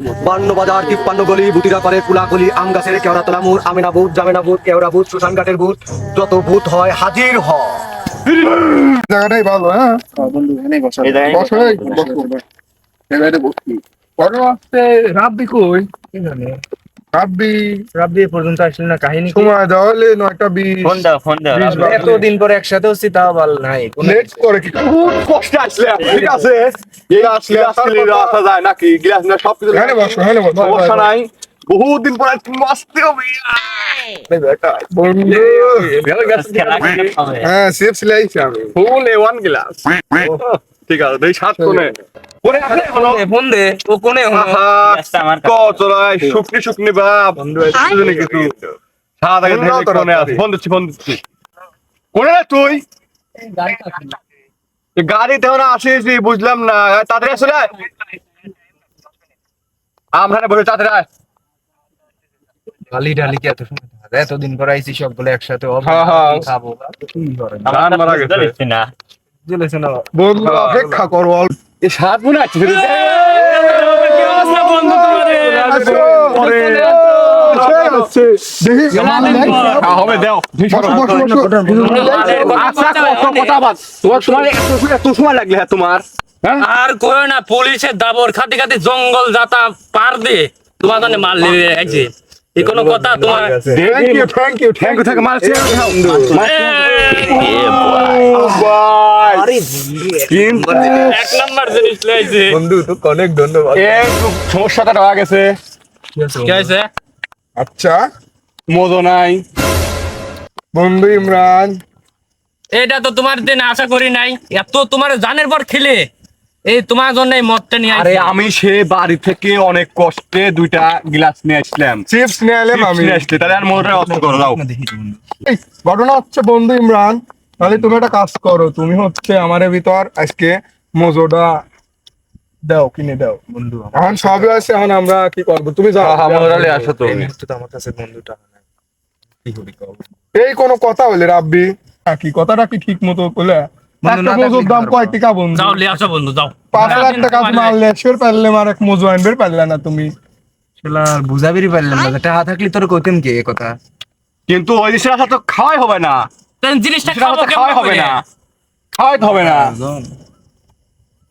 বান্ন বাজার তিপ্পান্ন গলি বুতিরা করে কুলাকলি আম গাছের কেওড়া তোলা মুর আমিনা বুথ জামেনা বুথ কেওড়া বুথ সুশান ঘাটের বুথ যত ভূত হয় হাজির হ। জায়গাটাই ভালো হ্যাঁ? এই জায়গায় বসো বসো। বসো। বসি বড় আসতে রাব্বি। রাব্বি পর্যন্ত আসলে না কাহিনী? সময় নয়টা বিশ। ফোন দাও ফোন দাও এতদিন পরে একসাথে হচ্ছি তাও ভালো নাই। লেট করে কি? খুব কষ্ট আসলে ঠিক আছে? এই আসলে আসলে আসা যায় নাকি? গ্লাস না সব কিছু হ্যাঁ বসো হ্যাঁ বসো। সমস্যা নাই। বহুত দিন পরে তুমি আসতে হবে বন্ধু। খেলা খেলা হবে। হ্যাঁ safe full A one glass. ঠিক আছে এই সাত কোণে। কোণে আছে হলো এ, ফোন দে ও কোনে হলো শুকনি শুকনি বাপ। বন্ধু এসে কিছু সাত আগে থেকে কোণে আছে। তাড়াতাড়ি। ফোন দিচ্ছি ফোন দিচ্ছি। কোণে রে তুই? না আসিস বুঝলাম না। তাড়াতাড়ি আসলে আমরা বসে তাড়াতাড়ি আয়। ডালি কি এত? এতদিন পরে আইছি সবগুলো একসাথে। হ্যাঁ, হ্যাঁ। খাব? মারা গেছে। না। জ্বলেছে না বন্ধু অপেক্ষা করো এই সাত মনে আছে আচ্ছা তোমার হ্যাঁ হ্যাঁ আর কয় না পুলিশের দাবর খাতে খাতে জঙ্গল যাতা পার দে তোমার জন্য মাল নিয়ে আইছে এই কোনো কথা তোমার thank you thank you thank you কিন্তু এক নাম্বার জিনিস। লাইছে বন্ধু তো অনেক ধন্যবাদ। একটু সমস্যাটা রয়ে গেছে। কি হয়েছে আচ্ছা। মজো নাই। বন্ধু ইমরান। এটা তো তোমার দিন আশা করি নাই। এত তোমার জানের পর খেলে। এই তোমার জন্য এই মদটা নিয়ে আরে আমি সে বাড়ি থেকে অনেক কষ্টে দুইটা গ্লাস নিয়ে আসলাম। চিপস নিয়ে এলাম আমি। নিয়ে আসলে তাহলে আর মোটর অস্ত করে দাও ঘটনা হচ্ছে বন্ধু ইমরান। তাহলে তুমি একটা কাজ করো তুমি হচ্ছে আমার ভিতর আজকে মজোটা দাও কিনে দাও। বন্ধু এখন সবই আছে এখন আমরা কি করব? তুমি যাও। আসো তো আমার কাছে বন্ধুটা এই কোনো কথা হলে রাব্বি? হ্যাঁ, কি কথাটা কি ঠিক মতো বলে? দাম কি কয় করবা? টাকা বন্ধু? যাও লিয়ে আসো বন্ধু যাও। পাঁচ লাখ টাকা পারলে। মারলে শের পারলে মার এক মজু আনবে পারলে না তুমি। বুঝাবিরই পারলাম না। টাকা থাকলে তোর কইতেন কি এ কথা? কিন্তু ওই আসা তো খাওয়াই হবে না। জিনিসটা খাব তো হবে না। খাওয়াই হবে না।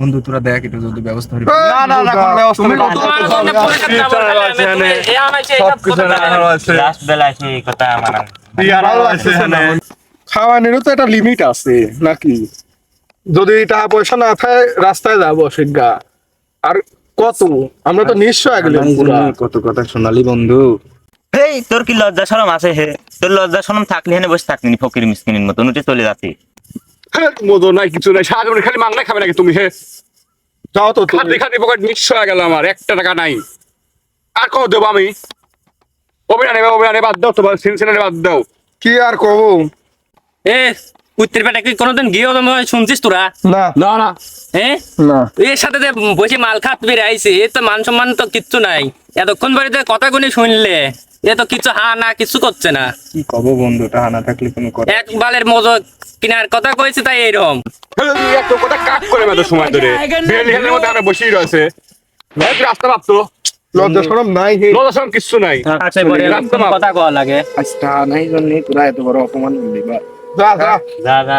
বন্ধু তোরা দেখ একটু যদি ব্যবস্থা হইবে না না না কোনো ব্যবস্থা তুমি তোমার জন্য পরিষ্কার দাবর খালি আমি তুমি এ আনাইছে এই সব সবকিছু কথা আছে। লাস্ট বেলা এসে কথা আমার বিয়ার আছে এখানে। খাওয়ানোরও তো একটা লিমিট আছে নাকি? যদি টাকা পয়সা না থাকে রাস্তায় যাব সিগা আর কত? আমরা তো নিশ্চয় গেলাম পুরা। কত কথা শোনালি বন্ধু? এই তোর কি লজ্জা শরম আছে হে? তোর লজ্জা শরম থাকলে হেনে বসে থাকলি ফকির মিসকিনের মতো উঠে চলে হ্যাঁ, মজো নাই কিছু নাই সারা খালি মাংনা খাবে নাকি তুমি হে? যাও তো পকেট নিশ্চয় গেল আমার একটা টাকা নাই। আর কত দেবো আমি? বাদ দাও তোমার সিনসিনারে বাদ দাও। কি আর কব এ কুত্তির পেটে কি কোনোদিন গিয়েও তুমি শুনছিস তোরা? না। না না। হ্যাঁ না। এর সাথে যে বসে মাল খাত বেড়ে আইছে এ তো মান সম্মান তো কিচ্ছু নাই। এতক্ষণ বাড়িতে কথা গুনি শুনলে। এ তো কিছু হা না কিছু করছে না। কি কব বন্ধু টাকা না থাকলে কোনো কথা এক বালের মজো কিনার কথা কইছে তাই এইরকম। হ্যাঁ, একটা কথা কাট করে মেতো সময় ধরে। বেল হেলের মধ্যে আমরা বসেই রয়েছে। ভাই, রাস্তা ভাবতো লজ্জা সরম নাই হে। লদাসন কিচ্ছু নাই। আচ্ছা পরে এরকম কথা কওয়া লাগে। আচ্ছা নাই জন্য তোরা এত বড় অপমান করলি বা। যা যা। যা যা।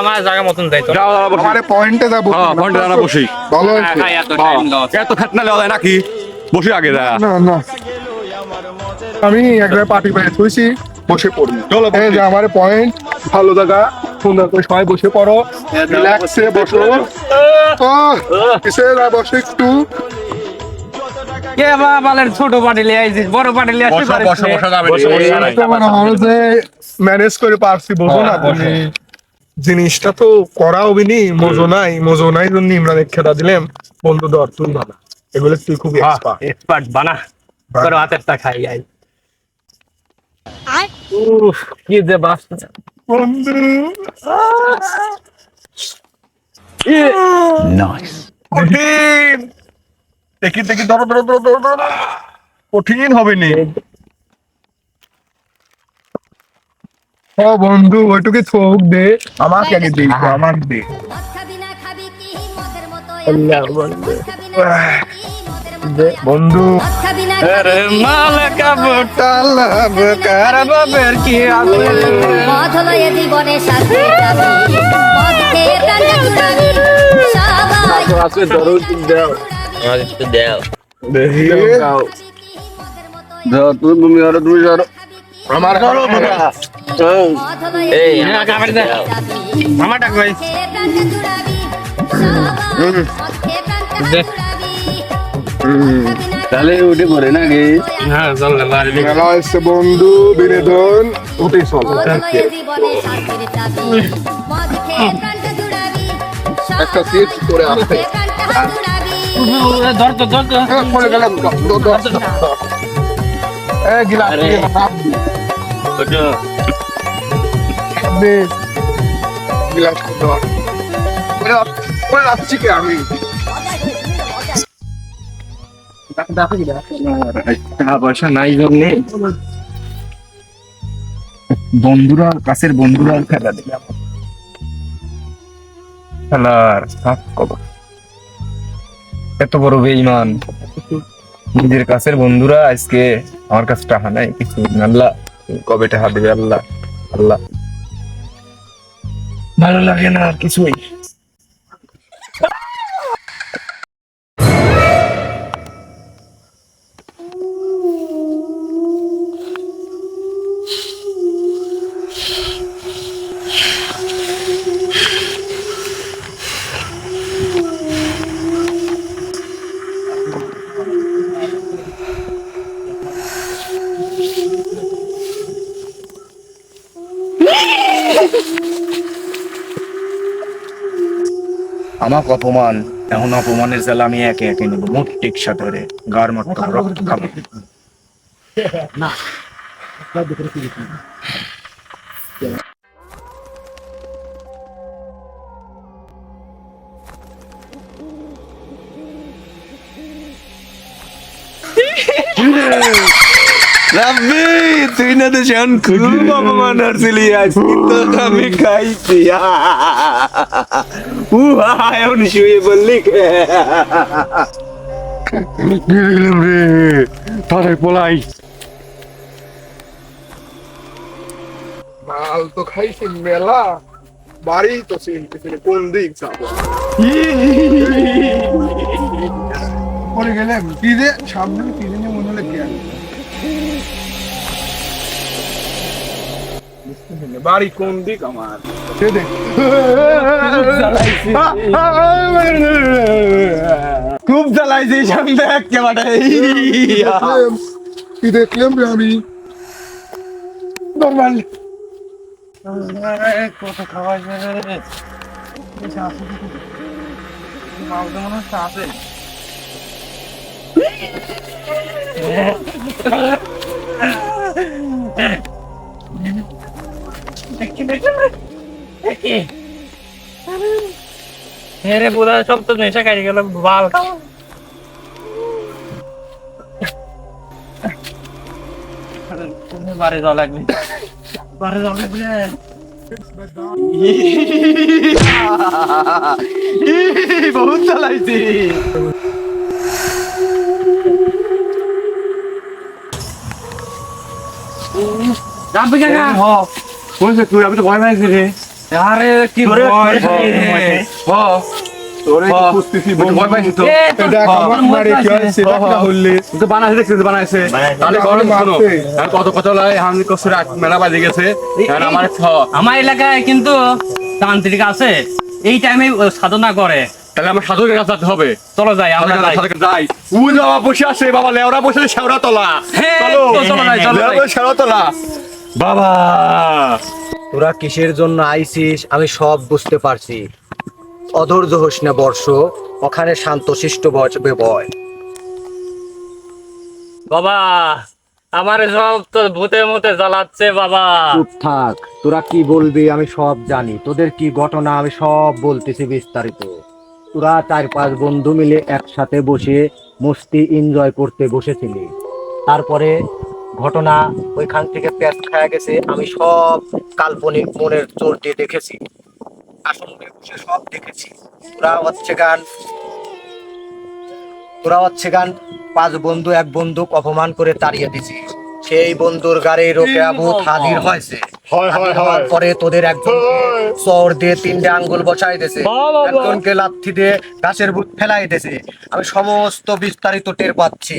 আমার জায়গা মতন যাইতো। বসি। আমারে পয়েন্টে যাব। হ্যাঁ পয়েন্টে দাঁড়া বসি। ভালো হয়েছে হ্যাঁ, এত টাইম লস এত ফেটনা লেওয়া যায় নাকি? বসি আগে যা না না। আমি একবার পার্টি থুইছি বসে পড়ি। চলো, এই যে আমার পয়েন্ট ভালো জায়গা। সুন্দর করে সবাই বসে পড়ো। রিল্যাক্সে বসো। ও কিসে না বসে একটু। বালের ছোট পাটি লিয়ে আইছিস? বড় পাটি লিয়ে আসতে বসো পারিস বসো বসো যাবে বসো, বসো। মনে হয় ম্যানেজ করে পারছি বোঝো না তুমি। জিনিসটা তো করা হবে নি মজো নাই মজো নাই জন্য ইমরান খেলা দিলাম বন্ধু ধর তুই ভালো এগুলো তুই খুব এক্সপার্ট বানা। বানা। তোর হাতেরটা খাই আই। উফ কি যে বাস। বন্ধু। নাইস কঠিন। দেখি দেখি ধরো ধরো ধরো ধরো ধরো। কঠিন হবে নি। ও বন্ধু ওইটুকু থোক দে আমাকে আগে দে আমার দে। বন্ধু। দাও। তুমি তুমি আর তুমি আর আমার এই আমার ডাক ভাই। জুড়াবি তাহলে উঠে পড়ে নাকি? হ্যাঁ চল মেলা হচ্ছে বন্ধু বিনোদন উঠে চল। একটা সিট করে আসতে। ধর তো ধর তো। গেলাম আমি? পয়সা নাই জন্যে। বন্ধুরা কাছের বন্ধুরা খেলা দিলাম খেলার এত বড় বেইমান নিজের কাছের বন্ধুরা আজকে আমার কাছে টাকা নাই কিছু আল্লাহ। কবে টাকা দেবে? আল্লাহ আল্লাহ। ভালো লাগে না আর কিছুই। আমাকে অপমান, এখন অপমানের জেলা আমি একে একে নেব। মুখ টিকসা ধরে, গার মতো রক্ত খাব। রাব্বি তুই না তো সেন খুব অপমান হচ্ছিলি আজকে তো আমি খাইছি। এখন শুয়ে বললি রে তাড়াতাড়ি পলাই। মাল তো খাইছি মেলা বাড়ি তো চিনতেছি না, কোন দিক যাব? পরে গেলাম কি রে সামনে কি জানি মনে হলে কি বাড়ি কোন দিক আমার? সে দেখ খুব জ্বালাইছি সামনে একেবারে। কি দেখলাম রে আমি? নর্মাল কত খাওয়া যাবে মাউস মনে হচ্ছে আছে হেরে বোধ সব তো নেশা কাটি গেল বাল। বারে যাওয়া লাগবে। বারে যাওয়া লাগবে। বহুত জ্বালাইছি যাবে কাকা বলছে তুই আমি তো ভয় পাইছি রে। আরে কি তোরে ভয় তোরে তোরে খুঁজতেছি ভয় পাইছি তো। এটা আমার মারে কি হয়েছে দেখা হলে তুই তো বানাইছে দেখছিস বানাইছে তাহলে গরম শোনো। আর কত কত লাই আমি কষ্ট রাত মেলা বাজে গেছে। আর আমার ছ আমার এলাকায় কিন্তু তান্ত্রিক আছে। এই টাইমে সাধনা করে। তাহলে আমার সাধকের কাছে যেতে হবে। চলো যাই আমরা যাই। সাধকের যাই। উ বাবা বসে আছে বাবা লেওরা বসে শেওড়া তলা। হ্যাঁ, চলো। চলো যাই, চলো শেওড়া তলা। বাবা! তোরা কিসের জন্য আইছিস আমি সব বুঝতে পারছি। অধৈর্য হোস না বর্ষ। ওখানে শান্তশিষ্ট বসবে বয় বাবা আমার সব তো ভূতের মতে জ্বালাচ্ছে বাবা। চুপ থাক। তোরা কি বলবি আমি সব জানি। তোদের কি ঘটনা আমি সব বলতেছি বিস্তারিত। তোরা চার পাঁচ বন্ধু মিলে একসাথে বসে মস্তি এনজয় করতে বসেছিলি। তারপরে ঘটনা ওইখান থেকে প্যাচ খায়া গেছে আমি সব কাল্পনিক মনের জোর দিয়ে দেখেছি। আসলে বসে সব দেখেছি। তোরা হচ্ছে গান তোরা হচ্ছে গান পাঁচ বন্ধু এক বন্ধু অপমান করে তাড়িয়ে দিছি সেই বন্ধুর গাড়ি রোকে আবুত হাজির হয়েছে। হয়, হয়, হওয়ার পরে তোদের একজন চর দিয়ে তিনটে আঙ্গুল বসাই দিয়েছে। একজনকে লাথি দিয়ে গাছের বুট ফেলাই দিয়েছে। আমি সমস্ত বিস্তারিত টের পাচ্ছি।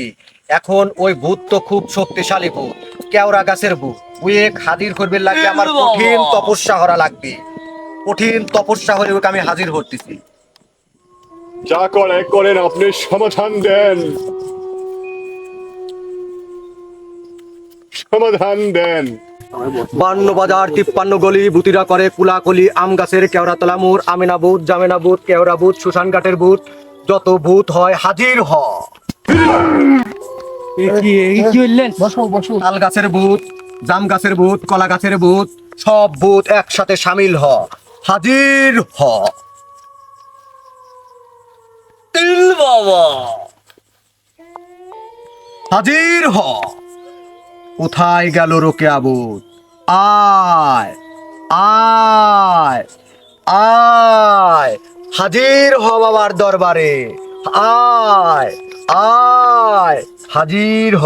এখন ওই ভূত তো খুব শক্তিশালী ভূত। কেওড়া গাছের ভূত। উয়ে হাজির করবে লাগবে আমার কঠিন তপস্যা করা লাগবে। কঠিন তপস্যা হলে ওকে আমি হাজির করতেছি। যা করে করেন আপনি সমাধান দেন। সমাধান দেন। বান্ন বাজার তিপ্পান্ন গলি বুতিরা করে কুলাকলি আম গাছের কেওড়া তলা মোড় আমেনা বুথ জামেনা বুথ কেওড়া বুথ শ্মশান ঘাটের বুথ যত ভূত হয় হাজির হ। তাল গাছের ভূত জাম গাছের ভূত কলা গাছের ভূত সব ভূত একসাথে সামিল হ হাজির হ। হাজির হ। কোথায় গেল রোকে আবুদ আয় আয় আয়। হাজির হ বাবার দরবারে। আয়। আয় হাজির হ।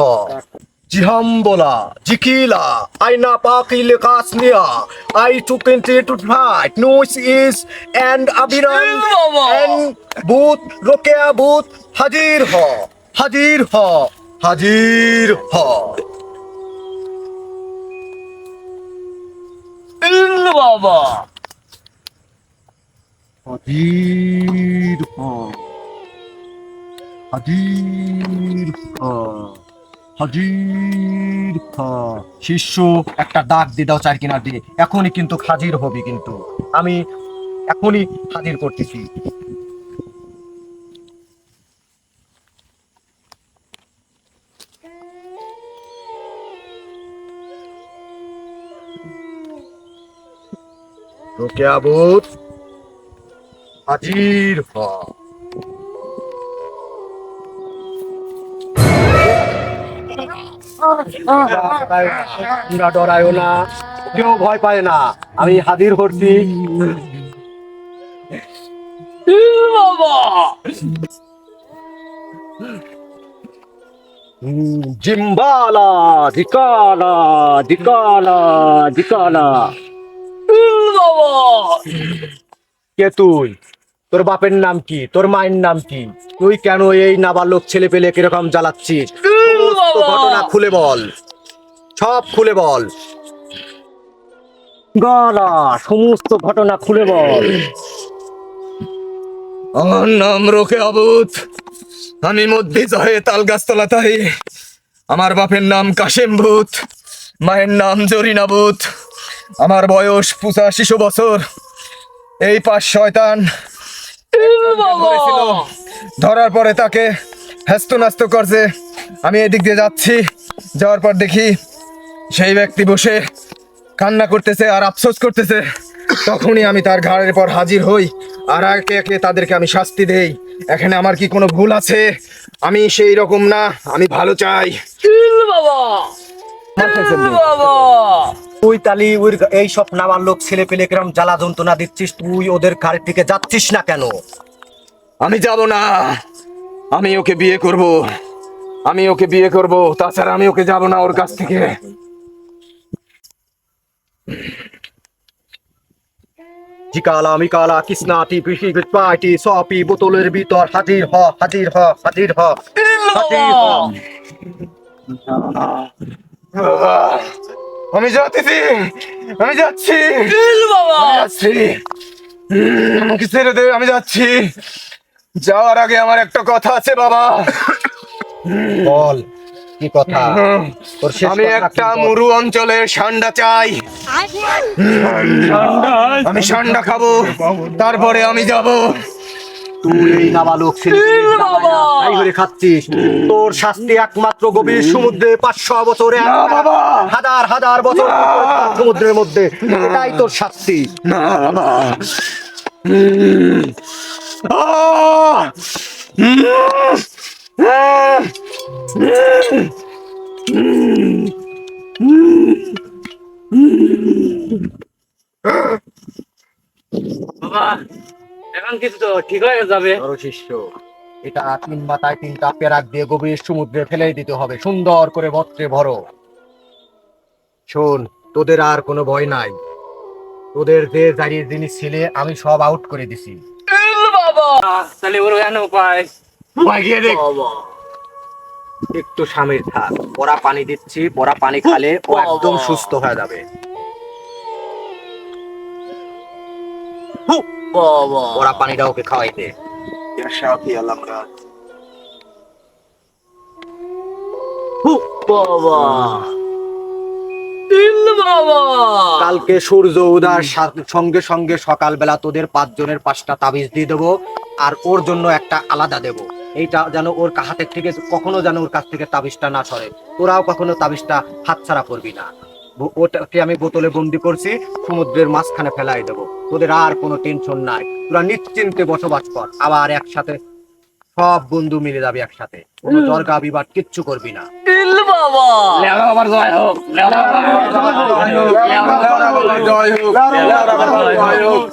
জিহাম্বলা জিকিলা আইনা পাকিলে কাসনিয়া আই টু কেন্টে টু ফাইট নোস ইস এন্ড আবিরাম এন্ড বুত রোকেয়া বুত হাজির হ হাজির হ হাজির হ। হাজির হ। হাজির হাজির শিষ্য, একটা ডাক দিয়ে দাও চার কিনার দিয়ে। এখনই কিন্তু হাজির হবি কিন্তু। আমি এখনই হাজির করতেছি। তোকে আবুত হাজির হ তোমরা ডরায়ও না কেউ ভয় পায় না। আমি হাজির করছি জিম্বালা ধিকালা ধিকালা ধিকালা কে তুই? তোর বাপের নাম কি? তোর মায়ের নাম কি? তুই কেন এই নাবালক ছেলে পেলে কীরকম জ্বালাচ্ছিস? সমস্ত ঘটনা খুলে বল। সব খুলে বল। গলা সমস্ত ঘটনা খুলে বল। আমার নাম রোকে আবুত আমি মধ্যে জহে তাল গাছতলা তাই আমার বাপের নাম কাশেম ভূত। মায়ের নাম জরিনা ভূত। আমার বয়স পঁচাশিশো বছর। এই পাঁচ শয়তান। ধরার পরে তাকে হ্যাস্ত নাস্ত করছে। আমি এদিক দিয়ে যাচ্ছি। যাওয়ার পর দেখি সেই ব্যক্তি বসে কান্না করতেছে আর আফসোস করতেছে। তখনই আমি তার ঘাড়ের পর হাজির হই আর একে একে তাদেরকে আমি শাস্তি দেই। এখানে আমার কি কোনো ভুল আছে? আমি সেই রকম না আমি ভালো চাই। তুই তালি ওই এই সব নাবালক ছেলে পেলে কীরকম জ্বালা যন্ত্রণা দিচ্ছিস? তুই ওদের ঘাড়ের দিকে যাচ্ছিস না কেন? আমি যাব না। আমি ওকে বিয়ে করব। আমি ওকে বিয়ে করব তাছাড়া আমি ওকে যাব না ওর কাছ থেকে। জিকালা মিকালা কৃষ্ণাটি পিসি পাইটি সপি বোতলের ভিতর হাজির হ হাজির হ হাজির হ। হাজির হ আমি যাচ্ছি। আমি যাচ্ছি। যাচ্ছি আমাকে ছেড়ে দে আমি যাচ্ছি। যাওয়ার আগে আমার একটা কথা আছে বাবা। বল কি কথা? আমি একটা মরু অঞ্চলে সান্ডা চাই। আমি সান্ডা খাব তারপরে আমি যাব। তুই এই নাবালক তাই করে খাচ্ছিস? তোর শাস্তি একমাত্র গভীর সমুদ্রে পাঁচশো বছরে হাজার হাজার বছর সমুদ্রের মধ্যে। এটাই তোর শাস্তি। না বাবা। আহ! উম, আহ! বাবা এখন কিছু তো ঠিক হয়ে যাবে। শিষ্য এটা তিন মাথায় তিনটা পেরাক দিয়ে গভীর সমুদ্রে ফেলে দিতে হবে। সুন্দর করে বত্রে ভরো। শোন তোদের আর কোনো ভয় নাই। তোদের যে জারির জিনিস ছিলে আমি সব আউট করে দিছি। তাহলে ওর কেন উপায়? একটু স্বামীর থাক। ওরা পানি দিচ্ছি ওরা পানি খালে ও একদম সুস্থ হয়ে যাবে। ওরা পানিটা ওকে খাওয়াইতে। কালকে সূর্য উদার সঙ্গে সঙ্গে সকালবেলা তোদের পাঁচজনের পাঁচটা তাবিজ দিয়ে দেবো আর ওর জন্য একটা আলাদা দেব। এইটা যেন ওর হাতের থেকে কখনো যেন ওর কাছ থেকে তাবিজটা না সরে তোরাও কখনো তাবিজটা হাতছাড়া করবি না। ওটাকে আমি বোতলে বন্দি করছি সমুদ্রের মাঝখানে ফেলাই দেবো। তোদের আর কোনো টেনশন নাই। তোরা নিশ্চিন্তে বসবাস কর। আবার একসাথে সব বন্ধু মিলে যাবে একসাথে। কোনো দরগা বিবাদ কিচ্ছু করবি না। জয় হোক জয় হোক